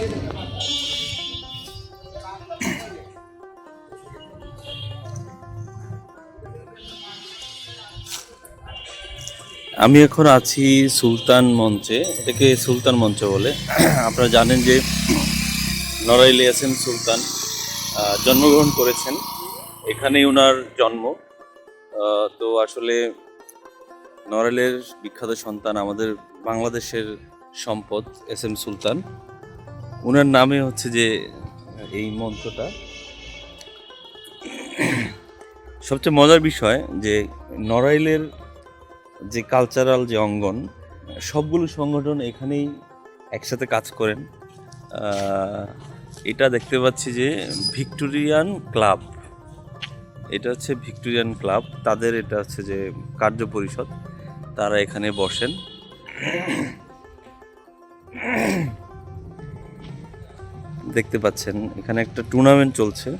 আমি এখন আছি সুলতান মঞ্চে, এটাকে সুলতান মঞ্চ বলে। আপনারা জানেন যে নড়াইলে আছেন সুলতান। জন্মগ্রহণ করেছেন। এখানেই ওনার জন্ম। তো আসলে নরাইলের বিখ্যাত সন্তান আমাদের বাংলাদেশের সম্পদ এস এম সুলতান। ওনার নামে হচ্ছে যে, এই মঞ্চটা সবচেয়ে মজার বিষয় যে, নড়াইলের যে কালচারাল যে অঙ্গন, সবগুলো সংগঠন এখানেই একসাথে কাজ করেন। এটা দেখতে পাচ্ছি যে, ভিক্টোরিয়ান ক্লাব। এটা হচ্ছে ভিক্টোরিয়ান ক্লাব। তাদের এটা হচ্ছে যে, কার্য পরিষদ। তারা এখানে বসেন। দেখতে পাচ্ছেন, এখানে একটা টুর্নামেন্ট চলছে।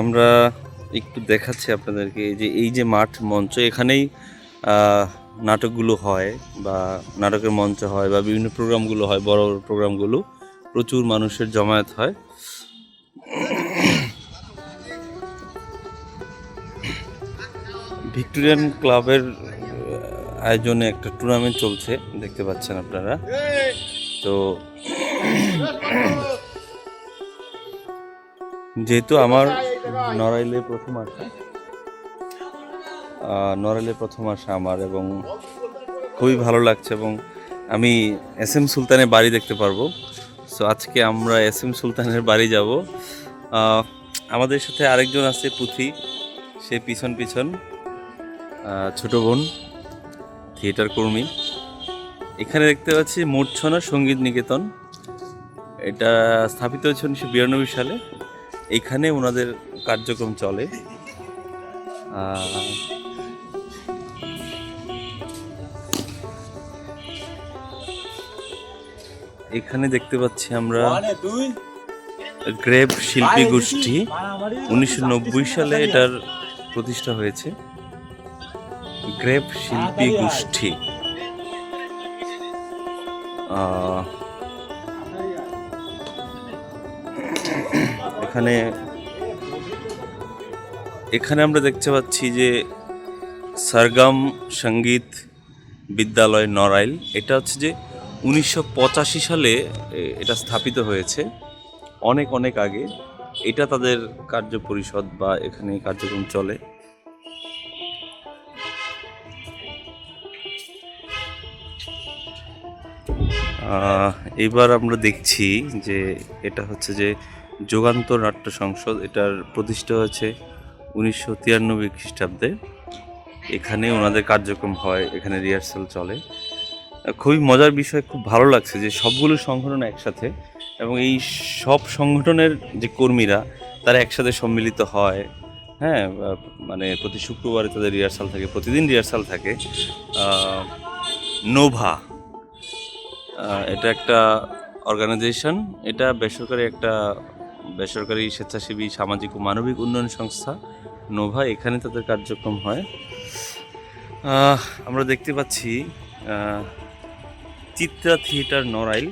আমরা একটু দেখাচ্ছি আপনাদেরকে যে, এই যে মাঠ মঞ্চ, এখানেই নাটকগুলো হয় বা নাটকের মঞ্চ হয় বা বিভিন্ন প্রোগ্রামগুলো হয়, বড় বড় প্রোগ্রামগুলো, প্রচুর মানুষের জমায়েত হয়। ভিক্টোরিয়ান ক্লাবের আয়োজনে একটা টুর্নামেন্ট চলছে, দেখতে পাচ্ছেন আপনারা। তো যেহেতু আমার নড়াইলে প্রথম আসা নড়াইলে প্রথম আসা আমার এবং খুবই ভালো লাগছে এবং আমি এস এম সুলতানের বাড়ি দেখতে পারব। সো আজকে আমরা এস এম সুলতানের বাড়ি যাব। আমাদের সাথে আরেকজন আছে পুথি, সে পিছন পিছন ছোট বোন। থিয়েটার কর্মী। এখানে দেখতে পাচ্ছি মূর্ছনা সংগীত নিকেতন। এটা স্থাপিত হয়েছে উনিশশো বিরানব্বই সালে। এখানে ওনাদের কার্যক্রম চলে। এখানে দেখতে পাচ্ছি আমরা গ্রেপ শিল্পী গোষ্ঠী। উনিশশো নব্বই সালে এটার প্রতিষ্ঠা হয়েছে। গ্রেপ শিল্পী গোষ্ঠী। এখানে এখানে আমরা দেখতে পাচ্ছি যে সারগাম সংগীত বিদ্যালয় নড়াইল। এটা হচ্ছে যে উনিশশো পঁচাশি সালে এটা স্থাপিত হয়েছে, অনেক অনেক আগে। এটা তাদের কার্য পরিষদ বা এখানে কার্যক্রম চলে। এবার আমরা দেখছি যে এটা হচ্ছে যে যোগান্তর নাট্য সংসদ, এটার প্রতিষ্ঠা হয়েছে উনিশশো তিরানব্বই খ্রিস্টাব্দে। এখানে ওনাদের কার্যক্রম হয়, এখানে রিহার্সাল চলে। খুবই মজার বিষয়, খুব ভালো লাগছে যে সবগুলো সংগঠন একসাথে এবং এই সব সংগঠনের যে কর্মীরা, তারা একসাথে সম্মিলিত হয়। হ্যাঁ মানে প্রতি শুক্রবারে তাদের রিহার্সাল থাকে, প্রতিদিন রিহার্সাল থাকে। নোভা। এটা একটা অর্গানাইজেশন এটা বেসরকারি একটা বেসরকারি স্বেচ্ছাসেবী সামাজিক ও মানবিক উন্নয়ন সংস্থা নোভা। এখানে তাদের কার্যক্রম হয়। আমরা দেখতে পাচ্ছি চিত্রা থিয়েটার নড়াইল।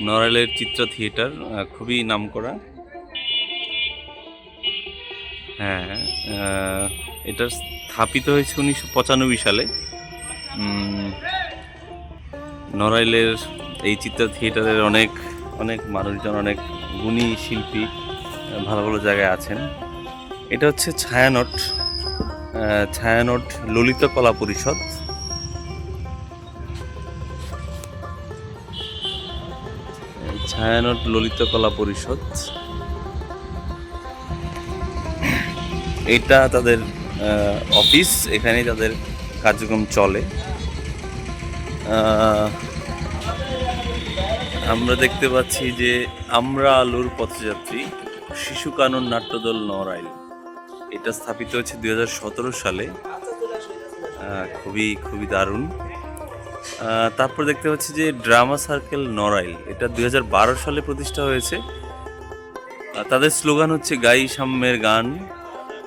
নড়াইলের চিত্রা থিয়েটার খুবই নামকরা। হ্যাঁ আহ, এটা স্থাপিত হয়েছে উনিশশো পঁচানব্বই সালে। নড়াইলের এই চিত্রা থিয়েটারের অনেক অনেক মানুষজন, অনেক গুণী শিল্পী ভালো ভালো জায়গায় আছেন। এটা হচ্ছে ছায়ানট ছায়ানট ললিত কলা পরিষদ। ছায়ানট ললিত কলা পরিষদ। এটা তাদের অফিস, এখানেই তাদের কার্যক্রম চলে। আমরা দেখতে পাচ্ছি যে আমরা আলুর পথযাত্রী শিশু কানন নাট্যদল নড়াইল। এটা স্থাপিত হয়েছে দুই সালে। খুবই খুবই দারুণ। তারপর দেখতে পাচ্ছি যে ড্রামা সার্কেল নড়াইল। এটা দুই হাজার বারো সালে প্রতিষ্ঠা হয়েছে। তাদের স্লোগান হচ্ছে, গাই সাম্যের গান,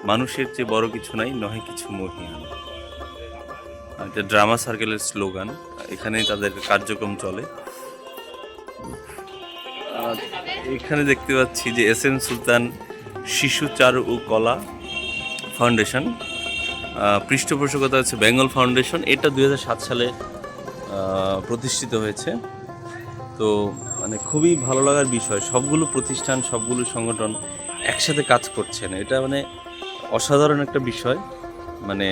মানুষের চেয়ে বড় কিছু নাই, নহে কিছু মহিয়ান। এটা ড্রামা সার্কেলের স্লোগান এখানেই তাদের কার্যক্রম চলে। এখানে দেখতে পাচ্ছি যে এস এম সুলতান শিশু চারু ও কলা ফাউন্ডেশন। পৃষ্ঠপোষকতা হচ্ছে বেঙ্গল ফাউন্ডেশন। এটা দু হাজার সাত সালে প্রতিষ্ঠিত হয়েছে। তো মানে খুবই ভালো লাগার বিষয়, সবগুলো প্রতিষ্ঠান, সবগুলো সংগঠন একসাথে কাজ করছেন। এটা মানে অসাধারণ একটা বিষয়। মানে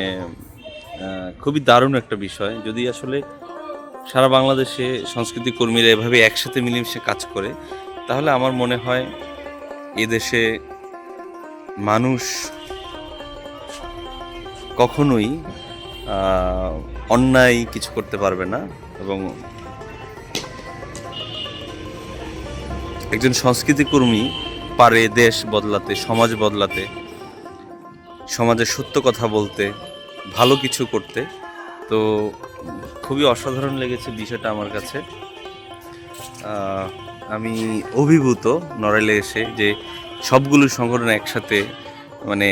খুবই দারুণ একটা বিষয়। যদি আসলে সারা বাংলাদেশে সংস্কৃতি কর্মীরা এভাবে একসাথে মিলেমিশে কাজ করে, তাহলে আমার মনে হয় এদেশে মানুষ কখনোই অন্যায় কিছু করতে পারবে না এবং একজন সংস্কৃতি কর্মী পারে দেশ বদলাতে, সমাজ বদলাতে, সমাজের সত্য কথা বলতে ভালো কিছু করতে। তো খুবই অসাধারণ লেগেছে বিষয়টা আমার কাছে। আমি অভিভূত নড়াইলে এসে যে সবগুলো সংগঠন একসাথে মানে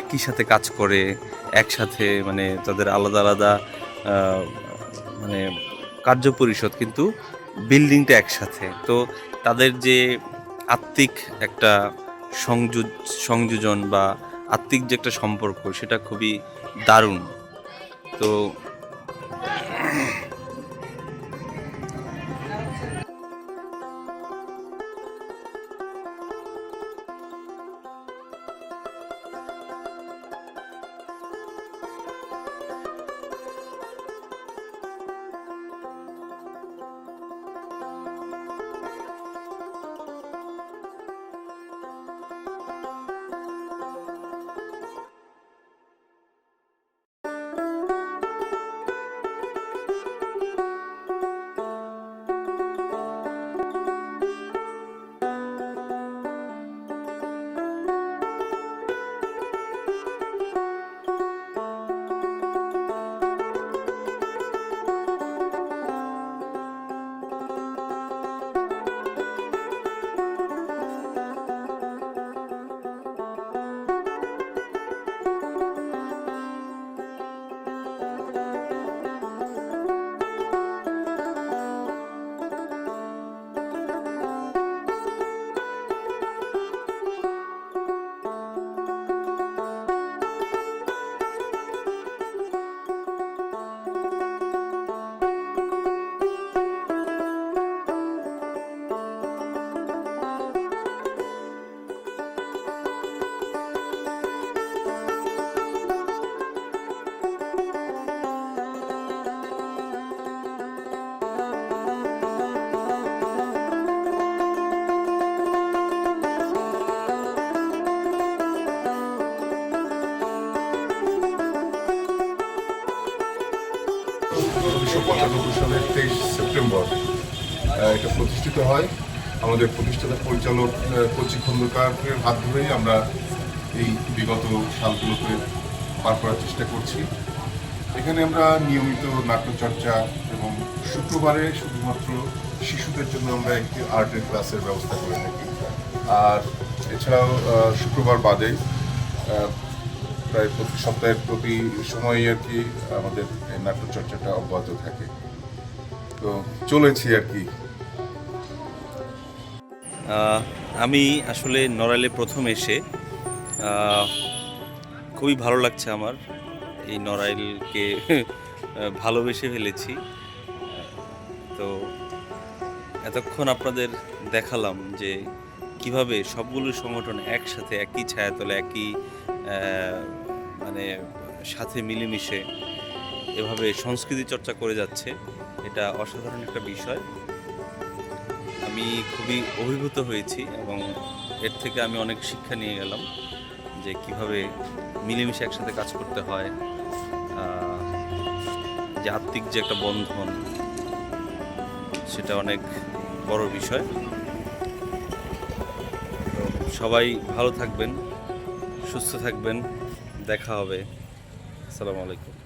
একই সাথে কাজ করে, একসাথে মানে তাদের আলাদা আলাদা মানে কার্য পরিষদ, কিন্তু বিল্ডিংটা একসাথে। তো তাদের যে আত্মিক একটা সংযোজ, সংযোজন বা আত্মিক যে একটা সম্পর্ক সেটা খুবই দারুণ। তো সালের তেইশ সেপ্টেম্বর এটা প্রতিষ্ঠিত হয়। আমাদের প্রতিষ্ঠাতা পরিচালক কচি খন্দকারের হাত ধরেই আমরা এই বিগত সালগুলোতে পার করার চেষ্টা করছি। এখানে আমরা নিয়মিত নাট্যচর্চা এবং শুক্রবারে শুধুমাত্র শিশুদের জন্য আমরা একটি আর্টের ক্লাসের ব্যবস্থা করে থাকি। আর এছাড়াও শুক্রবার বাদে প্রায় প্রতি সপ্তাহের প্রতি সময়ই আর কি আমাদের এই নাট্যচর্চাটা অব্যাহত থাকে। তো চলেছি আর কি। আমি আসলে নড়াইলে প্রথম এসে খুবই ভালো লাগছে আমার এই নড়াইলকে ভালোবেসে ফেলেছি। তো এতক্ষণ আপনাদের দেখালাম যে কীভাবে সবগুলো সংগঠন একসাথে একই ছায়াতলে, একই মানে সাথে মিলেমিশে এভাবে সংস্কৃতি চর্চা করে যাচ্ছে, এটা অসাধারণ একটা বিষয়। আমি খুবই অভিভূত হয়েছি এবং এর থেকে আমি অনেক শিক্ষা নিয়ে গেলাম যে কীভাবে মিলেমিশে একসাথে কাজ করতে হয় যে আত্মিক যে একটা বন্ধন, সেটা অনেক বড় বিষয়। সবাই ভালো থাকবেন, সুস্থ থাকবেন, দেখা হবে। আসসালামু আলাইকুম।